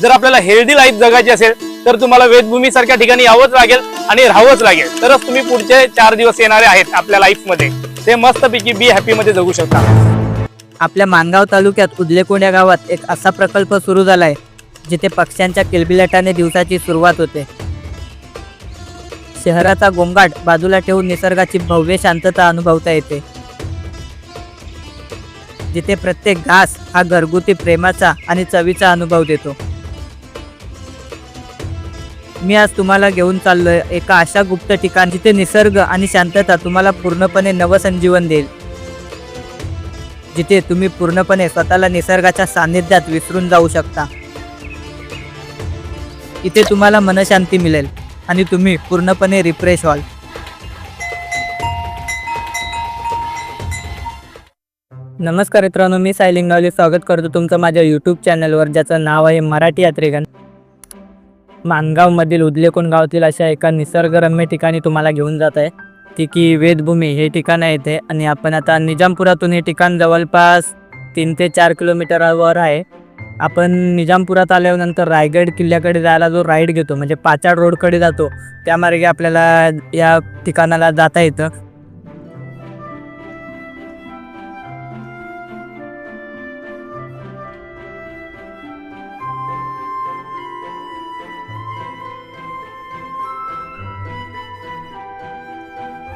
जर आपल्याला healthy life जगायची असेल तर तुम्हाला वेदभूमी सारख्या ठिकाणी यावंच लागेल आणि राहावंच लागेल. तरच तुम्ही पुढचे चार दिवस येणारे आहेत आपल्या लाईफमध्ये. ते मस्तपैकी बी हॅपी मध्ये जगू शकता. आपल्या मानगाव तालुक्यात उदलेकोंड या गावात एक असा प्रकल्प सुरू झाला आहे जिथे पक्ष्यांच्या किलबिलाटाने दिवसाची सुरुवात होते. शहराचा गोंगाट बाजूला ठेवून निसर्गाची भव्य शांतता अनुभवता येते. जिथे प्रत्येक घास हा घरगुती प्रेमाचा आणि चवीचा अनुभव देतो. मी आज तुम्हाला घेऊन चाललोय एका अशा गुप्त ठिकाण जिथे निसर्ग आणि शांतता तुम्हाला पूर्णपणे नवसंजीवन देईल. जिथे तुम्ही पूर्णपणे स्वतःला निसर्गाच्या सान्निध्यात विसरून जाऊ शकता. इथे तुम्हाला मनशांती मिळेल आणि तुम्ही पूर्णपणे रिफ्रेश व्हाल. नमस्कार मित्रांनो मी सायलिंग नॉलेज स्वागत करतो तुमचं माझ्या यूट्यूब चॅनलवर ज्याचं नाव आहे मराठी यात्रेगण मानगावमधील उदलेकोण गावातील अशा एका निसर्गरम्य ठिकाणी तुम्हाला घेऊन जात आहे. ती की वेदभूमी हे ठिकाण आहे इथे. आणि आपण आता निजामपुरातून हे ठिकाण जवळपास तीन ते चार किलोमीटरवर आहे. आपण निजामपुरात आल्यानंतर रायगड किल्ल्याकडे जायला जो राईड घेतो म्हणजे पाचाड रोडकडे जातो त्या मार्गे आपल्याला या ठिकाणाला जाता येतं.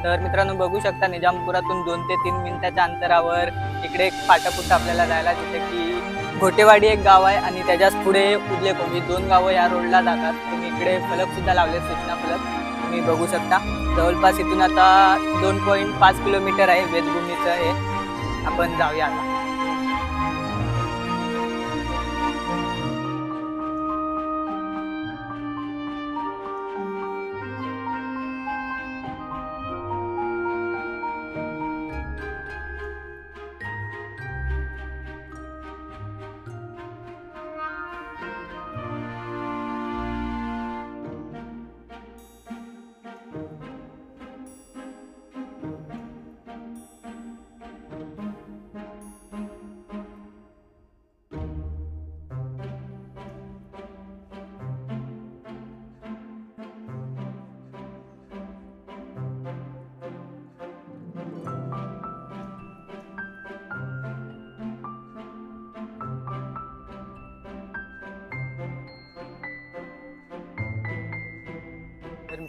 तर मित्रांनो बघू शकता निजामपुरातून दोन ते तीन मिनिटाच्या अंतरावर इकडे एक फाटापुट्टा आपल्याला जायला जिथे की घोटेवाडी एक गाव आहे आणि त्याच्याच पुढे उदले कोंडी दोन गावं या रोडला जातात. तुम्ही इकडे फलक सुद्धा लावले सूचना फलक. तुम्ही बघू शकता. जवळपास इथून आता दोन पॉईंट पाच किलोमीटर आहे वेदभूमीचं हे. आपण जाऊया आता.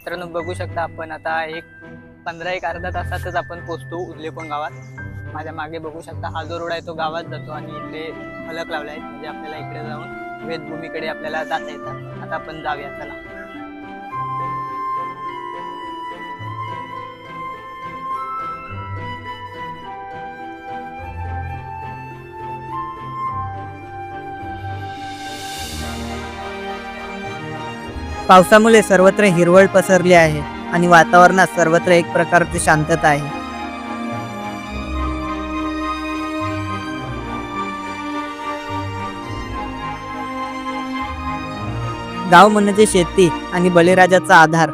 मित्रांनो बघू शकता आपण आता एक पंधरा एक अर्धा तासातच आपण पोचतो उदलेकोण गावात. माझ्या मागे बघू शकता हा जो रोड आहे तो गावात जातो आणि इकडे फलक लावला आहे म्हणजे आपल्याला इकडे जाऊन वेदभूमीकडे आपल्याला जाता येतं आता आपण जाऊया चला. पावसामुळे सर्वत्र हिरवळ पसरली आहे आणि वातावरणात सर्वत्र एक प्रकारची शांतता आहे. गाव म्हणजे शेती आणि बळीराजाचा आधार.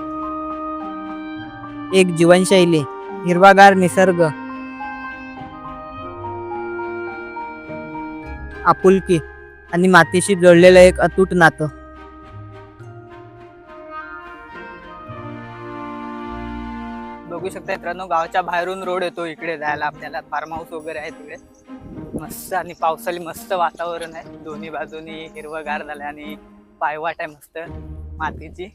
एक जीवनशैली हिरवागार निसर्ग. आपुलकी आणि मातीशी जोडलेलं एक अतूट नातं. बघू शकता मित्रांनो गावाच्या बाहेरून रोड येतो इकडे जायला आपल्याला फार्म हाऊस वगैरे आहे तिकडे. मस्त आणि पावसाळी मस्त वातावरण आहे. दोन्ही बाजूनी हिरवगार झालं आणि पायवाट आहे मस्त मातीची.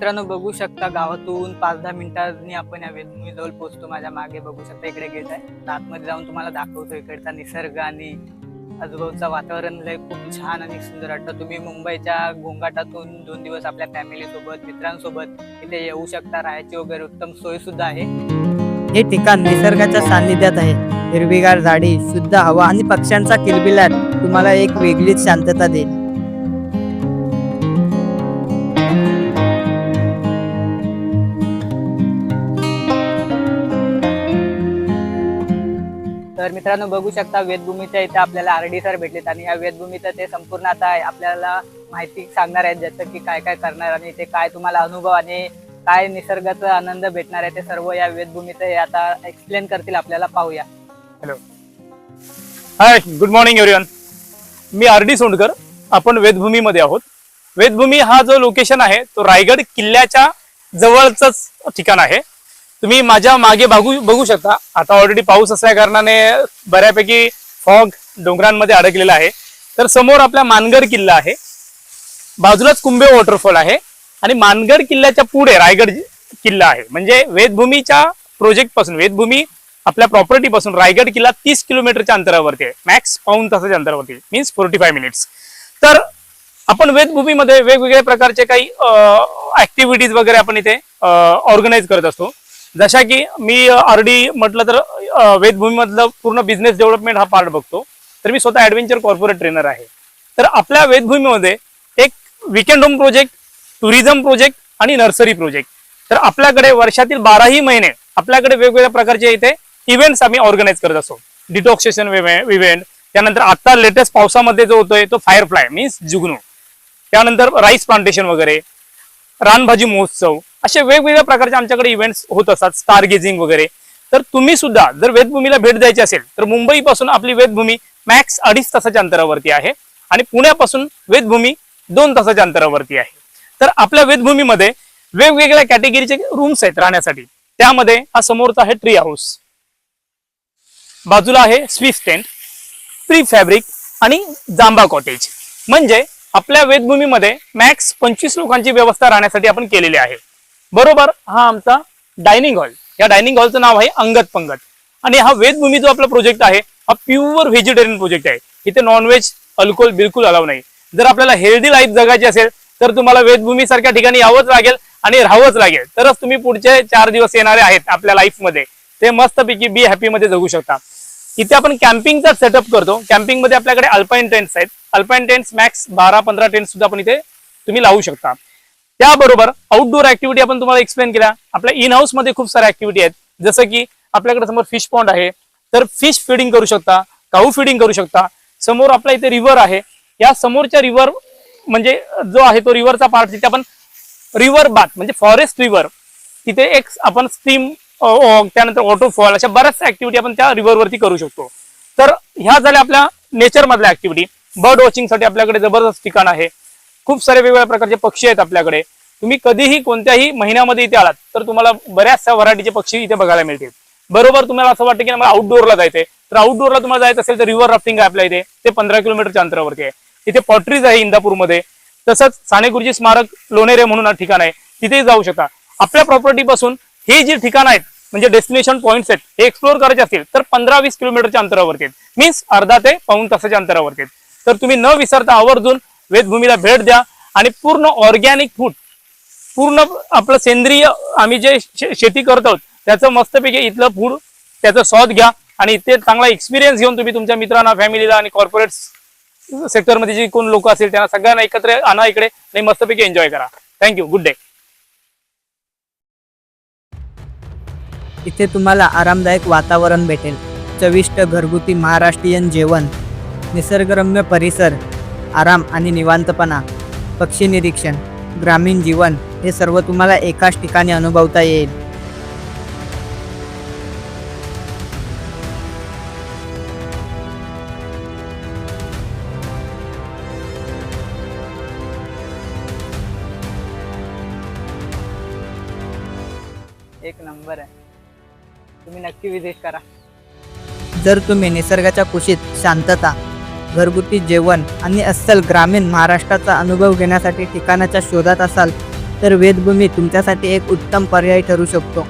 मित्रांनो बघू शकता गावातून पाच दहा मिनिटांनी आपण या वेदभूमी जवळ पोहोचतो. माझ्या मागे बघू शकता इकडे गेट आहे. आतमध्ये जाऊन तुम्हाला दाखवतो इकडचा निसर्ग आणि आजूबाजूचं वातावरण लय खूप छान आणि सुंदर वाटतं. तुम्ही मुंबईच्या गोंगाटातून दोन दिवस आपल्या फॅमिली सोबत मित्रांसोबत इथे येऊ शकता. राहायची वगैरे उत्तम सोय सुद्धा आहे. हे ठिकाण निसर्गाच्या सान्निध्यात आहे. हिरवीगार झाडी शुद्ध हवा आणि पक्ष्यांचा किलबिलाट तुम्हाला एक वेगळीच शांतता देईल. मित्रांनो बघू शकता वेदभूमीच्या इथे आपल्याला आर डी सर भेटलेत आणि या वेदभूमीचं ते संपूर्ण आता आपल्याला माहिती सांगणार आहेत ज्याचं की काय काय करणार आणि ते काय तुम्हाला अनुभव आणि काय निसर्गाचा आनंद भेटणार आहे ते सर्व या वेदभूमीचं हे आता एक्सप्लेन करतील आपल्याला. पाहूया. Hello hi good morning everyone मी आर डी सोंडकर आपण वेदभूमीमध्ये आहोत. वेदभूमी हा जो लोकेशन आहे तो रायगड किल्ल्याच्या जवळच ठिकाण आहे. तुम्ही माझ्या मागे बघू बघू शकता. आता ऑलरेडी पाऊस असल्या कारणाने बऱ्यापैकी फॉग डोंगरांमध्ये अडकलेला आहे. तर समोर आपला मानगड किल्ला आहे. बाजूलाच कुंभे वॉटरफॉल आहे. आणि मानगड किल्ल्याच्या पुढे रायगड किल्ला आहे. म्हणजे वेदभूमीच्या प्रोजेक्टपासून वेदभूमी आपल्या प्रॉपर्टी पासून रायगड किल्ला तीस किलोमीटरच्या अंतरावरती आहे. मॅक्स पाऊन तासाच्या अंतरावरती मीन्स फोर्टी फाय मिनिट्स तर आपण वेदभूमीमध्ये वेगवेगळ्या प्रकारचे काही ऍक्टिव्हिटीज वगैरे आपण इथे ऑर्गनाईज करत असतो. जशा की मी आरडी म्हटलं तर वेदभूमीमधलं पूर्ण बिझनेस डेव्हलपमेंट हा पार्ट बघतो. तर मी स्वतः ऍडव्हेंचर कॉर्पोरेट ट्रेनर आहे. तर आपल्या वेदभूमीमध्ये एक weekend home project tourism project आणि नर्सरी प्रोजेक्ट तर आपल्याकडे वर्षातील बाराही महिने आपल्याकडे वेगवेगळ्या प्रकारचे इथे इव्हेंट्स आम्ही ऑर्गनाईज करत असतो. डिटॉक्सेशन इव्हेंट त्यानंतर आता लेटेस्ट पावसामध्ये जो होतोय तो फायरफ्लाय मीन्स जुगनू. त्यानंतर राईस प्लांटेशन वगैरे. रानभाजी महोत्सव. असे वेगवेगळ्या प्रकारचे आमच्याकडे इव्हेंट्स होत असतात स्टार गेजिंग वगैरे. तर तुम्ही सुद्धा जर वेदभूमीला भेट द्यायची असेल तर मुंबईपासून आपली वेदभूमी मॅक्स अडीच तासाच्या अंतरावरती आहे आणि पुण्यापासून वेदभूमी दोन तासाच्या अंतरावरती आहे. तर आपल्या वेदभूमीमध्ये वेगवेगळ्या कॅटेगरीचे रूम्स आहेत राहण्यासाठी. त्यामध्ये हा समोरचा आहे ट्री हाऊस बाजूला आहे स्विस टेंट प्री फॅब्रिक आणि जांबा कॉटेज म्हणजे आपल्या वेदभूमीमध्ये मॅक्स पंचवीस लोकांची व्यवस्था राहण्यासाठी आपण केलेली आहे. बरोबर? हा आमचा डायनिंग हॉल या डायनिंग हॉलचं नाव आहे अंगत पंगत. आणि हा वेदभूमी जो आपला प्रोजेक्ट आहे. हा प्युअर व्हेजिटेरियन प्रोजेक्ट आहे. इथे नॉनव्हेज अल्कोहोल बिलकुल अलाव नाही. जर आपल्याला हेल्दी लाईफ जगायची असेल तर तुम्हाला वेदभूमी सारख्या ठिकाणी यावंच लागेल आणि राहावंच लागेल. तरच तुम्ही पुढचे चार दिवस येणारे आहेत आपल्या लाईफमध्ये ते मस्तपैकी बी हॅपी मध्ये जगू शकता. इथे आपण कॅम्पिंगचा सेटअप करतो. कॅम्पिंगमध्ये आपल्याकडे अल्पाईन टेंट्स आहेत. अल्पाईन टेंट्स मॅक्स बारा पंधरा टेंट सुद्धा आपण इथे तुम्ही लावू शकता. त्याबरोबर आउटडोर ऍक्टिव्हिटी आपण तुम्हाला एक्सप्लेन केल्या. आपल्या इन हाऊसमध्ये खूप साऱ्या ऍक्टिव्हिटी आहेत. जसं की आपल्याकडे समोर फिश पॉन्ड आहे. तर फिश फिडिंग करू शकता काऊ फिडिंग करू शकता. समोर आपल्या इथे रिव्हर आहे. या समोरच्या रिव्हर म्हणजे जो आहे तो रिव्हरचा पार्ट तिथे आपण रिव्हर बाथ म्हणजे फॉरेस्ट रिव्हर तिथे एक आपण स्टीम त्यानंतर वॉटरफॉल अशा बऱ्याचशा ऍक्टिव्हिटी आपण त्या रिव्हरवरती वरती करू शकतो. तर ह्या झाल्या आपल्या नेचर मधल्या ऍक्टिव्हिटी बर्ड वॉचिंगसाठी आपल्याकडे जबरदस्त ठिकाण आहे. खूप सारे वेगवेगळ्या प्रकारचे पक्षी आहेत आपल्याकडे. तुम्ही कधीही कोणत्याही महिन्यामध्ये इथे आलात तर तुम्हाला बऱ्याचशा व्हरायटीचे पक्षी इथे बघायला मिळतील. बरोबर तुम्हाला असं वाटतं की मला आउटडोअरला जायचंय तर आउटडोअरला तुम्हाला जायचं असेल तर रिव्हर राफ्टिंग आहे आपल्या इथे ते पंधरा किलोमीटरच्या अंतरावरती आहे. इथे पॉटरीज आहे इंदापूरमध्ये तसंच साने गुरुजी स्मारक लोणेरे म्हणून हा ठिकाण आहे तिथेही जाऊ शकता. आपल्या प्रॉपर्टी पासून हे जे ठिकाण आहेत म्हणजे डेस्टिनेशन पॉईंट्स आहेत हे एक्सप्लोर करायचे असतील तर पंधरा वीस किलोमीटरच्या अंतरावरती आहेत. मीन्स अर्धा ते पाऊन तासाच्या अंतरावरती आहेत. तर तुम्ही न विसरता आवर्जून वेदभूमीला भेट द्या आणि पूर्ण ऑर्गॅनिक फूड पूर्ण आपलं सेंद्रिय आम्ही जे शेती करत आहोत त्याचं मस्तपैकी इथलं फूड त्याचा स्वाद घ्या आणि इथे चांगला एक्सपिरियन्स घेऊन तुम्ही तुमच्या मित्रांना फॅमिलीला आणि कॉर्पोरेट सेक्टरमध्ये जे कोण लोक असतील त्यांना सगळ्यांना एकत्र आणा इकडे आणि मस्तपैकी एन्जॉय करा. थँक्यू गुड डे इथे तुम्हाला आरामदायक वातावरण भेटेल. चविष्ट घरगुती महाराष्ट्रीयन जेवण निसर्गरम्य परिसर आराम आणि निवांतपणा. पक्षी निरीक्षण ग्रामीण जीवन हे सर्व तुम्हाला एकाच ठिकाणी अनुभवता येईल. एक नंबर आहे. तुम्ही नक्की विजिट करा. जर तुम्ही निसर्गाच्या कुशीत शांतता घरगुती जेवण आणि अस्सल ग्रामीण महाराष्ट्राचा अनुभव घेण्यासाठी ठिकाणाच्या शोधात असाल तर वेदभूमी तुमच्यासाठी एक उत्तम पर्याय ठरू शकतो.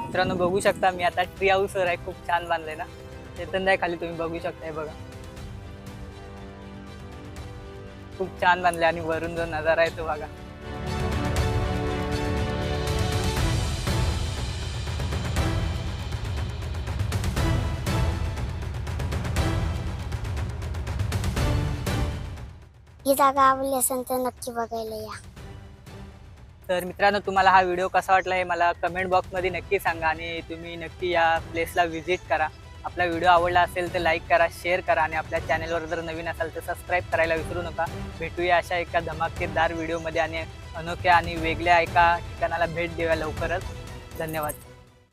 मित्रांनो बघू शकता मी आता ट्री हाऊसवर आहे खूप छान बांधले ना. चेतन आहे खाली तुम्ही बघू शकताय बघा. खूप छान बांधले आणि वरून जो नजारा आहे तो बघा. ही जागा आवडली असेल तर नक्की बघायला या. तर मित्रांनो तुम्हाला हा व्हिडिओ कसा वाटला हे मला कमेंट बॉक्समध्ये नक्की सांगा आणि तुम्ही नक्की या प्लेसला व्हिजिट करा. आपला व्हिडिओ आवडला असेल तर लाईक करा शेअर करा आणि आपल्या चॅनलवर जर नवीन असाल तर सबस्क्राईब करायला विसरू नका. भेटूया अशा एका धमाकेदार व्हिडिओमध्ये आणि अनोख्या आणि वेगळ्या एका ठिकाणाला भेट देऊया लवकरच. धन्यवाद.